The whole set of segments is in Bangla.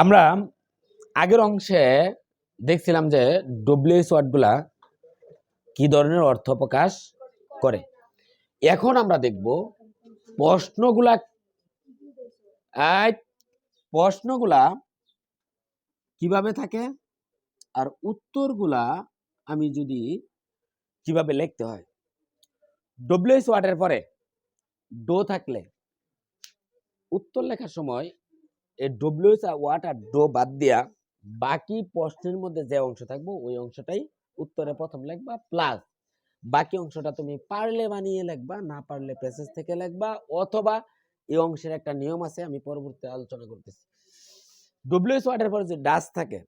আমরা আগের অংশে দেখছিলাম যে ডব্লিউএস ওয়ার্ডগুলা কি ধরনের অর্থ প্রকাশ করে। এখন আমরা দেখব প্রশ্নগুলা প্রশ্নগুলা কীভাবে থাকে আর উত্তরগুলা আমি যদি কীভাবে লিখতে হয়। ডব্লিউএস ওয়ার্ডের পরে ডো থাকলে উত্তর লেখার সময় এই ডব্লিউএস ওয়ার্ড আর ডো বাদ দিয়া বাকি প্রশ্নের মধ্যে যে অংশ থাকব, ওই অংশটাই উত্তরে প্রথম লিখবা প্লাস বাকি অংশটা তুমি পারলে বানিয়ে লিখবা, না পারলে প্যাসেজ থেকে লিখবা, অথবা এই অংশের একটা নিয়ম আছে, আমি পরবর্তী আলোচনা করতেছি। ডব্লিউএস ওয়ার্ডের পরে যে ডাস থাকে,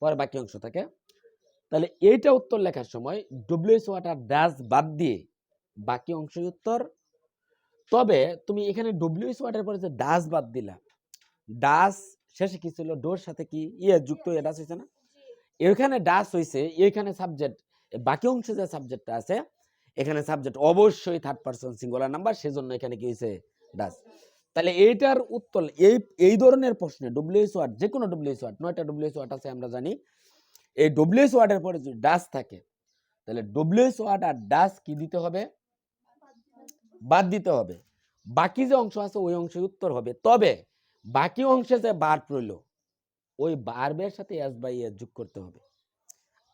পরে বাকি অংশ থাকে, তাহলে এইটা উত্তর লেখার সময় ডব্লিউএস ওয়ার্ড আর ডাস বাদ দিয়ে বাকি অংশই উত্তর। তবে তুমি এখানে ডব্লিউএস ওয়ার্ডের পরে যে ডাস বাদ দিলা ডাস শেষে কি ছিল? ডোর সাথে কি? ইয়ে যুক্ত হয়ে ডাস হয়েছে না? এখানে ডাস হয়েছে এখানে সাবজেক্ট বাকি অংশে যে সাবজেক্টটা আছে এখানে সাবজেক্ট অবশ্যই থার্ড পারসন সিঙ্গুলার নাম্বার সেজন্য এখানে কি হয়েছে ডাস। তাহলে এইটার উত্তর এই এই ধরনের প্রশ্নে ডব্লিউএস ওয়ার্ড যে কোনো ডব্লিউএস ওয়ার্ড নয়টা ডব্লিউএস ওয়ার্ড আছে আমরা জানি এই ডব্লিউএস ওয়ার্ডের পরে যদি ডাস থাকে তাহলে ডব্লিউএস ওয়ার্ড আর ডাস কি দিতে হবে? বাদ দিতে হবে। বাকি যে অংশ আছে ওই অংশে উত্তর হবে। তবে বাকি অংশে যে বার রইল, ওই বার্বের সাথে এস বাই এস যোগ করতে হবে।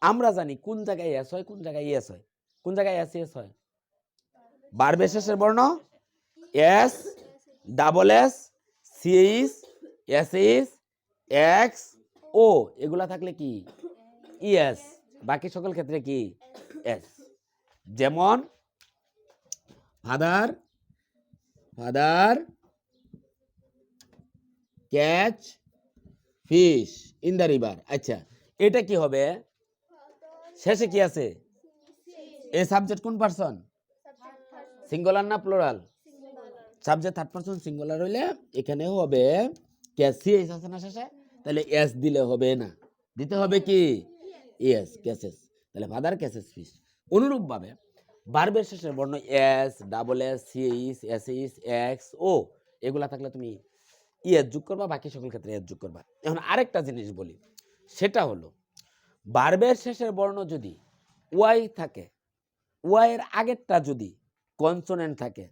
আমরা জানি কোন জায়গায় এস হয়, কোন জায়গায় এস হয়। কোন জায়গায় এস এস হয়? বার্বের শেষের বর্ণ? S double S C H S H X O এগুলা থাকলে কি? ইএস বাকি সকল ক্ষেত্রে কি? এস যেমন father father catch fish in the river আচ্ছা এটা কি হবে? শেষে কি আছে? এ সাবজেক্ট কোন পারসন সিঙ্গুলার না plural subject third person singular হইলে এখানেও হবে ক্যাচ সিএস আছে না শেষে? তাহলে এস দিলে হবে না। দিতে হবে কি? এস ক্যাসেস তাহলে ফাদার ক্যাসেস ফিশ অনুরূপভাবে বার্বের শেষে বর্ণ S double S C H S H X O এগুলা থাকলে তুমি ইয়ের যোগ করবা, বাকি সকল ক্ষেত্রে এর যোগ করবা। এখন আরেকটা জিনিস বলি, সেটা হলো বার্বের শেষের বর্ণ যদি ওয়াই থাকে ওয়াইয়ের আগেরটা যদি কনসোনেন্ট থাকে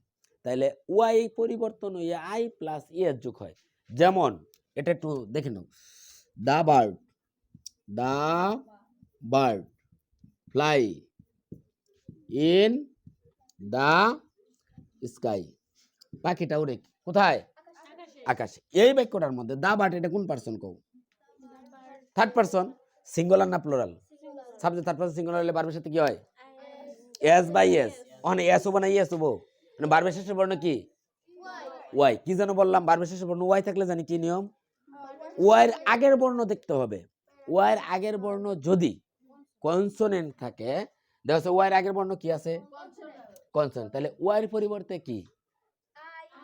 তাহলে ওয়াই পরিবর্তন হয়ে আই প্লাস ইয়ের যোগ হয়। যেমন, এটা একটু দেখে নাও the bird the bird fly in the sky পাখিটা উড়ে কোথায়? আকাশে। এই বাক্যটার মধ্যে দা বাট এটা কোন পার্সন কও? থার্ড পার্সন সিঙ্গুলার না plural subject third person singular হলে বারবের সাথে কি হয়? এস বাই এস ওখানে এস হব না ইয়েস হব? মানে বারবের শেষের বর্ণ কি? ওয়াই কি যেন বললাম বারবের শেষের বর্ণ ওয়াই থাকলে জানি কি নিয়ম? ওয়াইয়ের আগের বর্ণ দেখতে হবে। ওয়াইয়ের আগের বর্ণ যদি কনসোনেন্ট থাকে, দেখা যাচ্ছে ওয়াইয়ের আগের বর্ণ কি আছে? কনসোনেন্ট তাহলে ওয়াইয়ের পরিবর্তে কি?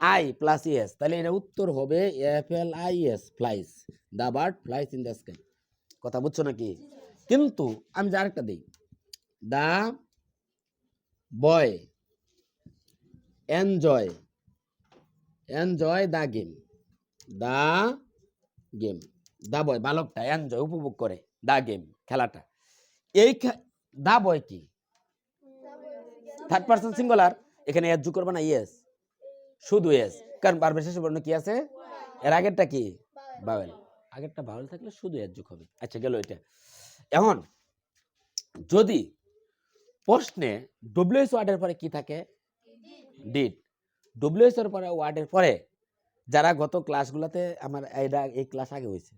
আই প্লাস ইএস তাহলে এটা উত্তর হবে F L I S flies the bird flies in the sky কথা বুঝছ নাকি? কিন্তু আমি যে আরেকটা দিই। The boy enjoy enjoy the game the game the boy বালকটা enjoy উপভোগ করে। দা গেম খেলাটা। এই দা বয় কি? থার্ড পার্সন সিঙ্গুলার এখানে যোগ করবে না? ইয়েস শুধু এস। কারণ বারবার শেষে বর্ণ কি আছে? এর আগেরটা কি? বাওয়েল আগেরটা বাওয়েল থাকলে শুধু এস যোগ হবে। আচ্ছা গেল এটা। এখন, যদি প্রশ্নে ডব্লিউএস ওয়ার্ডের পরে কি থাকে? ডিড ডব্লিউএস এর পরে ওয়ার্ডের পরে যারা গত ক্লাসগুলোতে আমার এইটা এই ক্লাস আগে হয়েছে,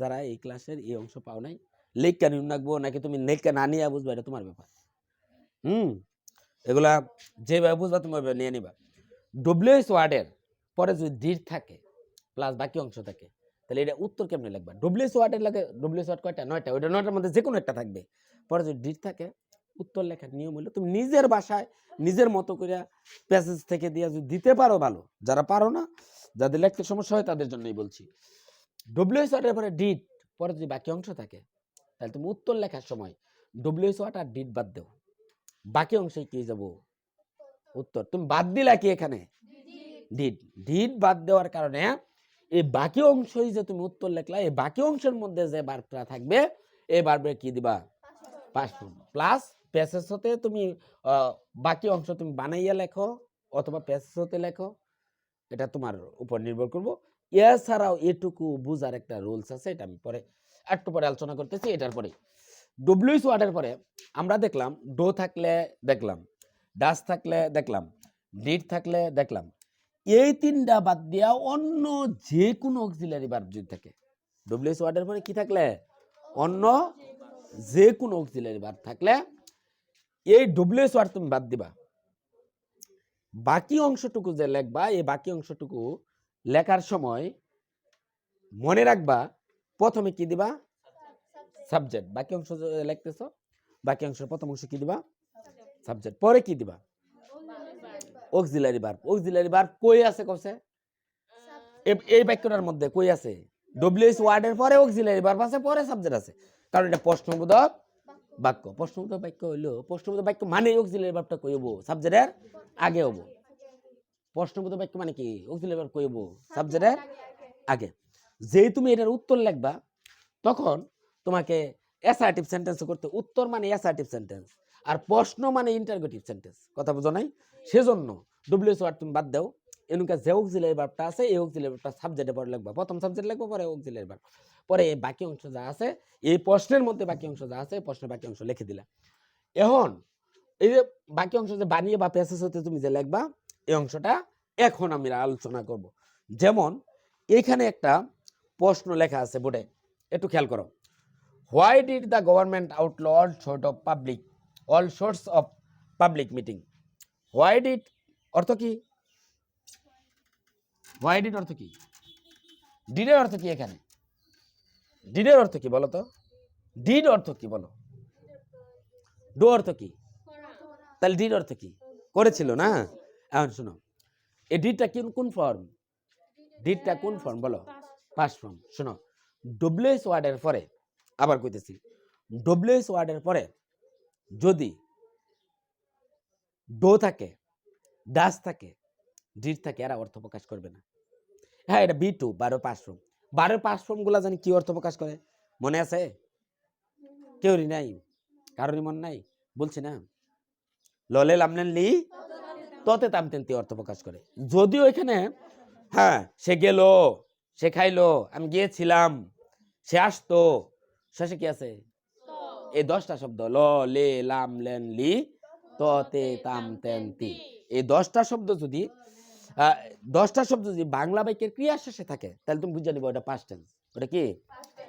যারা এই ক্লাসের এই অংশ পাও নাই লেখা নিয়ে রাখব? নাকি তুমি লেখা না নিয়ে বুঝবা? এটা তোমার ব্যাপার। হুম? এগুলা যেভাবে বুঝবা তুমি নিয়ে নিবা। ডব্লিউএস ওয়ার্ডের পরে যদি ডিড থাকে প্লাস বাকি অংশ থাকে, তাহলে এটা উত্তর কেমনে লিখবা ডব্লিউএস ওয়ার্ডের লাগে ডব্লিউএস ওয়ার্ড কয়টা? নয়টা। ওইটা নয়টার মধ্যে যে কোনো একটা থাকবে। পরে যদি ডিড থাকে, উত্তর লেখার নিয়ম হলো তুমি নিজের বাসায় নিজের মতো করে প্যাসেজ থেকে দিয়ে যদি দিতে পারো ভালো, যারা পারো না, যাদের লেখতে সমস্যা হয় তাদের জন্যই বলছি। ডব্লিউএস ওয়ার্ডের পরে ডিট পরে যদি বাকি অংশ থাকে, তাহলে তুমি উত্তর লেখার সময় ডব্লিউএস ওয়ার্ড আর ডিট বাদ দেও। বাকি অংশে কি যাব? উত্তর। তুমি বাদ দিলা কি এখানে? ডিড। ডিড বাদ দেওয়ার কারণে এই বাকি অংশই যে তুমি উত্তর লেখলা এই বাকি অংশের মধ্যে যে বার্বটা থাকবে এই বার্বে কি দিবা? প্লাস প্যাসেজ হতে তুমি বাকি অংশ তুমি বানাইয়া লেখো অথবা প্যাসেজ হতে লেখো। এটা তোমার উপর নির্ভর করব। এছাড়াও এটুকু বুঝার একটা রুলস আছে, এটা আমি পরে একটু পরে আলোচনা করতেছি, এটার পরে ডব্লিউএস ওয়ার্ডের পরে আমরা দেখলাম ডো থাকলে দেখলাম ডাস থাকলে দেখলাম ডিড থাকলে দেখলাম। এই তিনটা বাদ দিয়া অন্য যে কোনো অক্সিলারি ভার্ব যদি থাকে ডব্লিউএস ওয়ার্ডের পরে কি থাকলে? অন্য যে কোনো অক্সিলারি ভার্ব থাকলে এই ডব্লিউএস ওয়ার্ড তুমি বাদ দিবা। বাকি অংশটুকু যে লেখবা এই বাকি অংশটুকু লেখার সময় মনে রাখবা প্রথমে কি দিবা? সাবজেক্ট বাকি অংশ লিখতেছো বাকি অংশের প্রথম অংশ কি দিবা? সাবজেক্ট। পরে কি দিবা? Auxiliary verb. অক্সিলারি ভার্ব কই আছে কসে? এই বাক্যটার মধ্যে কই আছে? ডব্লিউএস ওয়ার্ডের পরে অক্সিলারি ভার্ব আছে, পরে সাবজেক্ট আছে। কারণ এটা প্রশ্নবোধক বাক্য। প্রশ্নবোধক বাক্য হইল, প্রশ্নবোধক বাক্য মানে অক্সিলারি ভার্বটা কই হব? সাবজেক্টের আগে হব। প্রশ্নবোধক বাক্য মানে কি? অক্সিলারি ভার্ব কই হব? সাবজেক্টের আগে। যেই তুমি এটার উত্তর লিখবা, তখন তোমাকে অ্যাসার্টিভ সেন্টেন্স করতে, উত্তর মানে অ্যাসার্টিভ সেন্টেন্স আর প্রশ্ন মানে ইন্টারগেটিভ সেন্টেন্স কথা বুঝো নাই? সেজন্য ডব্লিউএস ওয়ার্ড তুমি বাদ দাও, এনুকা যে অক্সিলারি ভার্বটা আছে, এই অক্সিলারি ভার্বটা সাবজেক্টে পরে লিখবা প্রথম সাবজেক্ট লাগবে, পরে অক্সিলারি ভার্ব পরে এই বাকি অংশ যা আছে, এই প্রশ্নের মধ্যে বাকি অংশ যা আছে প্রশ্নের বাকি অংশ লিখে দিলা। এখন, এই যে বাকি অংশ যে বানিয়ে বা প্যাসেজ হতে তুমি যে লিখবা এই অংশটা এখন আমি আলোচনা করব। যেমন, এখানে একটা প্রশ্ন লেখা আছে বোর্ডে, একটু খেয়াল করো। Why did the government outlaw sort of public? All sorts of public meeting why did অর্থ কি? হোয়াই ডিড অর্থ কি? ডিডের অর্থ কি এখানে? ডিডের অর্থ কি বলো তো? ডিড অর্থ কি বলো? ডো অর্থ কি? তাহলে ডিড অর্থ কি? করেছিল না? এখন শোনো। এই ডিডটা কি কোন ফর্ম ডিডটা কোন ফর্ম বলো? পাস ফর্ম শোনো। ডব্লিউএস ওয়ার্ডের পরে, আবার কইতেছি। ডব্লিউএস ওয়ার্ডের পরে যদি ডো থাকে, ডাস থাকে ডিড থাকে, এরা অর্থ প্রকাশ করবে না। হ্যাঁ এটা বি টু, বারো পাঁচ ফর্ম বারো পাঁচ ফর্মগুলো জানি কি অর্থ প্রকাশ করে? মনে আছে? কেউরি নাই। কারোরই মনে নাই? বলছি না। ললে লামলেন লি, ততে তামতেন তি অর্থ প্রকাশ করে। যদিও এখানে হ্যাঁ সে গেল, সে খাইলো, আমি গিয়েছিলাম, সে আসতো, শেষে কি আছে? এই দশটা শব্দ, ল, লে, লাম, লেন, লি ততে তাম, তেন, তি। এই দশটা শব্দ যদি দশটা শব্দ যদি বাংলা বাক্যের ক্রিয়া শেষে থাকে, তাহলে তুমি বুঝে নিবে ওটা পাস্ট টেন্স ওটা কি?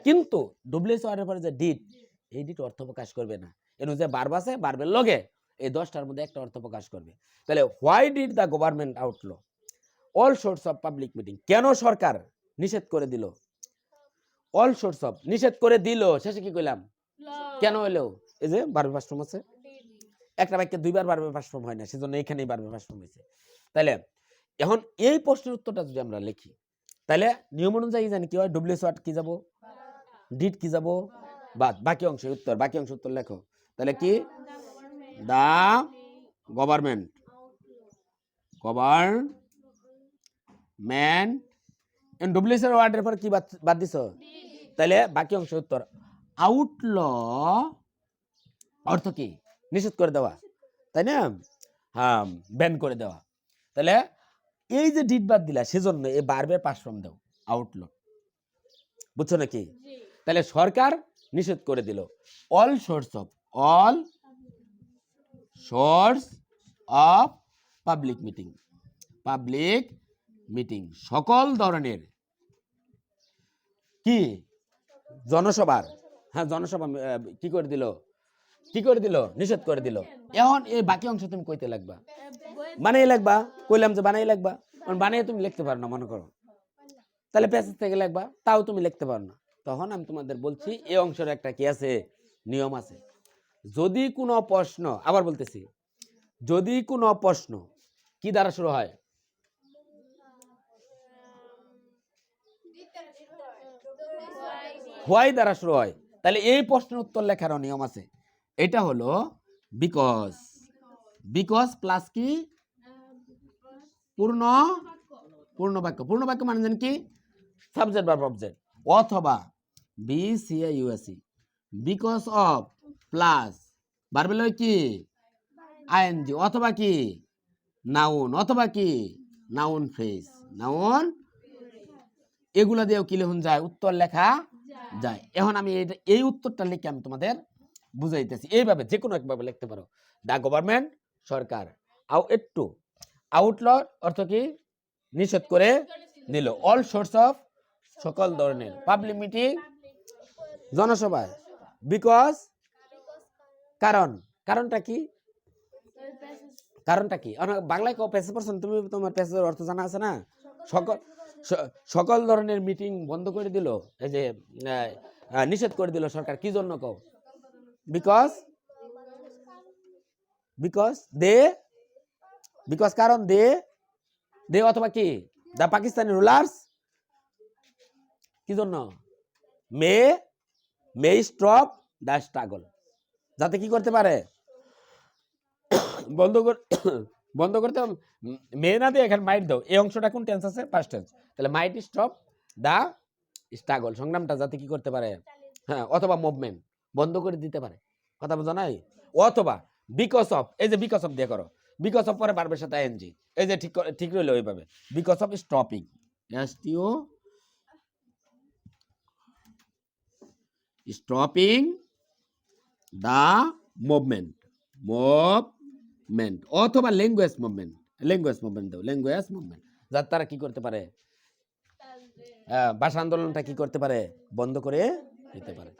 কিন্তু ডব্লিউএস ওয়ার্ডের পরে যে ডিড এই ডিট অর্থ প্রকাশ করবে না। এর যে বারব আছে বারবের লগে এই দশটার মধ্যে একটা অর্থ প্রকাশ করবে। তাহলে why did the government outlaw all sorts of public meeting কেন সরকার নিষেধ করে দিল? অল সোর্স অফ নিষেধ করে দিল, শেষে কি কইলাম? কেন হইল এই যে বারবে পাঁচফর্ম আছে। একটা বাক্যে দুইবার বারবে পাঁচফর্ম হয় না সেজন্য এখানেই বারবে পাঁচফর্ম হয়েছে। তাহলে এখন এই প্রশ্নের উত্তরটা যদি আমরা লিখি তাহলে নিয়ম অনুযায়ী জানি কি হয়? ডব্লিউএস ওয়ার্ড কি যাব? ডিড কি যাব? বাদ। বাকি অংশ উত্তর। বাকি অংশ উত্তর লেখো। তাহলে কি? দা গভর্নমেন্ট গভর্নমেন্ট ডব্লিউএস ওয়ার্ডের পর কি বাদ দিছ? তাহলে বাকি অংশ উত্তর আউটল অর্থ কি? নিষেধ করে দেওয়া তাই না? হ্যাঁ ব্যান করে দেওয়া। তাহলে এই যে ডিট বাদ দিলা সেজন্য এই বারবার পাশ ফর্ম দাও আউটল বুঝছ নাকি? তাহলে সরকার নিষেধ করে দিল। All sorts of all sorts of public meeting public meeting সকল ধরনের। কি? জনসভার। হ্যাঁ জনসভা কি করে দিল? কি করে দিল? নিষেধ করে দিল। এখন এই বাকি অংশ তুমি কইতে লাগবা। বানাই লাগবা? কইলাম যে বানাই লাগবা। বানিয়ে তুমি লিখতে পারো না মনে করো। তাহলে প্যাসেজ থেকে লাগবা তাও তুমি লিখতে পারো না। তখন আমি তোমাদের বলছি এই অংশের একটা কি আছে? নিয়ম আছে। যদি কোনো প্রশ্ন আবার বলতেছি যদি কোনো প্রশ্ন কি দ্বারা শুরু হয়। হোয়াই দ্বারা শুরু হয়? তাহলে এই প্রশ্নের উত্তর লেখারও নিয়ম আছে। এটা হলো বিকজ। বিকজ প্লাস কি? পূর্ণ পূর্ণ বাক্য পূর্ণ বাক্য মানে জানেন কি? সাবজেক্ট বা অবজেক্ট অথবা বি সি এ ইউএসি বিকজ অফ প্লাস বারবেল কি? আইএনজি অথবা কি? নাউন অথবা কি? নাউন ফ্রেজ নাউন এগুলো দিয়েও কি লিখুন যায়? উত্তর লেখা যায়। এখন আমি এই উত্তরটা লিখে আমি তোমাদের বুঝাইতেছি। এইভাবে যে কোনো একভাবে লিখতে পারো। দ্য গভর্নমেন্ট সরকার। আউ একটু। আউটল অর্থ কি? নিষেধ করে দিল অল সোর্স অফ সকল ধরনের পাবলিক মিটিং জনসভায়। বিকজ কারণ। কারণটা কি? কারণটা কি? বাংলায় কেউ প্যাসেজ পড়ছেন তুমি তোমার প্যাসেজের অর্থ জানা আছে না? সকল সকল ধরনের মিটিং বন্ধ করে দিল, এই যে নিষেধ করে দিল সরকার, কি জন্য কও? Because because they? বিকজ কারণ দে? দে অথবা কি? দ্য পাকিস্তানি রুলার্স কি জন্য? May may stop the struggle যাতে কি করতে পারে? বন্ধ কর বন্ধ করতে মে না দিয়ে এখানে মাইট দাও। এই অংশটা কোন টেন্স আছে? ফার্স্ট টেন্স তাহলে মাইট স্টপ দা স্ট্রাগল সংগ্রামটা যাতে কি করতে পারে? হ্যাঁ অথবা মুভমেন্ট বন্ধ করে দিতে পারে। কথা বোঝা নাই? অথবা বিকজ অফ এই যে বিকজ অফ দিয়ে করো। বিকজ অফ পরে বারবার সাথে এনজি এই যে ঠিক ঠিক রইল ওইভাবে। Because of stopping S T O stopping the movement movement অথবা ল্যাঙ্গুয়েজ মুভমেন্ট ল্যাঙ্গুয়েজ মুভমেন্ট দাও ল্যাঙ্গুয়েজ মুভমেন্ট যার তারা কি করতে পারে? আহ, ভাষা আন্দোলনটা কি করতে পারে? বন্ধ করে দিতে পারে।